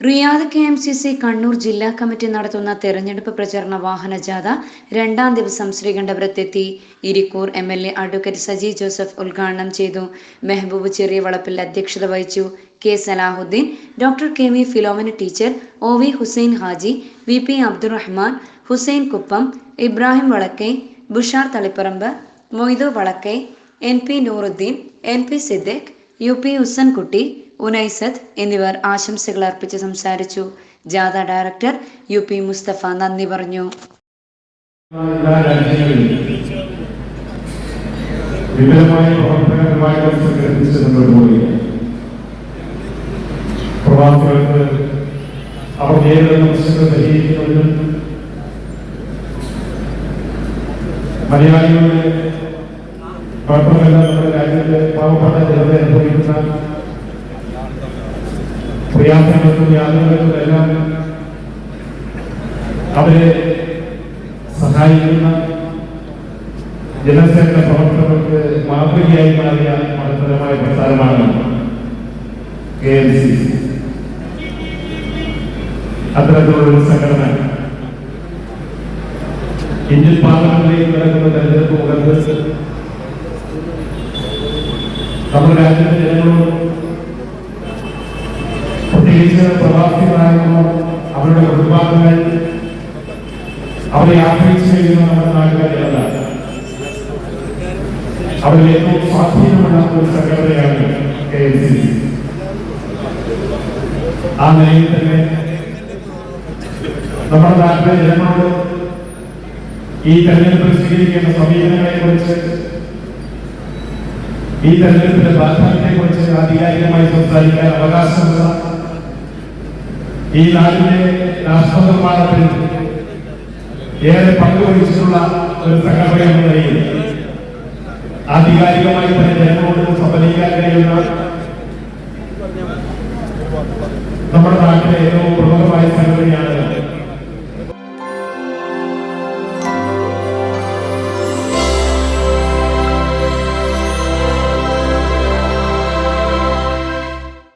Riyadh K M C C Kannur ജില്ലാ committee നടത്തുന്ന തെരഞ്ഞെടുപ്പ് പ്രചരണ വാഹന ജാഥ രണ്ടാം ദിവസം ശ്രീകണ്ഠപുരത്തെത്തി. Irikkur M L A advocate Saji Joseph ഉദ്ഘാടനം ചെയ്തു. മെഹബൂബ് ചെറിയ വളപ്പിൽ അധ്യക്ഷത വഹിച്ചു. K Salahuddin doctor K V Philomina teacher O V Hussain Haji V P Abdurahman Hussain Kuppam Ibrahim Valakkai Bushar Taliparamba Moidu Valakkai N P Nooruddin N P Siddique U P Husankutty Unaisath എന്നിവർ ആശംസകൾ അർപ്പിച്ച് സംസാരിച്ചു. ജാഥ director U P Mustafa നന്ദി പറഞ്ഞു. മലയാളികളുടെ കുഴപ്പമില്ലാത്ത നമ്മുടെ രാജ്യത്തെ പാവപ്പെട്ട ജനത അനുഭവിക്കുന്ന പ്രയാസങ്ങൾക്കും യാതനകൾക്കും എല്ലാം അവരെ സഹായിക്കുന്ന ജനസേന പ്രവർത്തകർക്ക് മാതൃകയായി മാറിയ മഹത്തരമായ പ്രസ്ഥാനമാണ് കെ എൽ സി അത്തരത്തിലുള്ളൊരു സംഘടന ഇന്ത്യൻ പാർലമെന്റിലേക്ക് നടക്കുന്ന തെരഞ്ഞെടുപ്പ് മുഖത്ത് നമ്മുടെ രാജ്യത്തെ ജനങ്ങളോട് പ്രത്യേകിച്ച് പ്രവാസികളായിരുന്നു അവരുടെ കുടുംബാംഗങ്ങൾ അവരെ ആശ്രയിച്ചു കഴിയുന്ന നമ്മുടെ നാട്ടുകാരെയല്ല അവരിൽ ഏറ്റവും സ്വാധീനമുള്ള ഒരു സംഘടനയാണ് കെ എൽ സി ആ നിലയിൽ തന്നെ നമ്മുടെ നാട്ടിലെ ജനങ്ങളോട് ഈ തെരഞ്ഞെടുപ്പിൽ സ്വീകരിക്കേണ്ട സമീപനങ്ങളെ കുറിച്ച് ഈ തെരഞ്ഞെടുപ്പിന്റെ പ്രാധാന്യത്തെ കുറിച്ച് ആധികാരികമായി സംസാരിക്കാൻ അവകാശമുള്ള ഈ നാടിന്റെ രാഷ്ട്രനിർമ്മാണത്തിൽ ഏറെ പങ്കുവഹിച്ചിട്ടുള്ള ഒരു സംഘടന എന്ന നിലയിൽ ആധികാരികമായി തന്നെ ജനങ്ങളോട് സഫലിക്കാൻ കഴിയുന്ന നമ്മുടെ നാട്ടിലെ ഏറ്റവും പ്രമുഖമായ സംഘടനയാണ്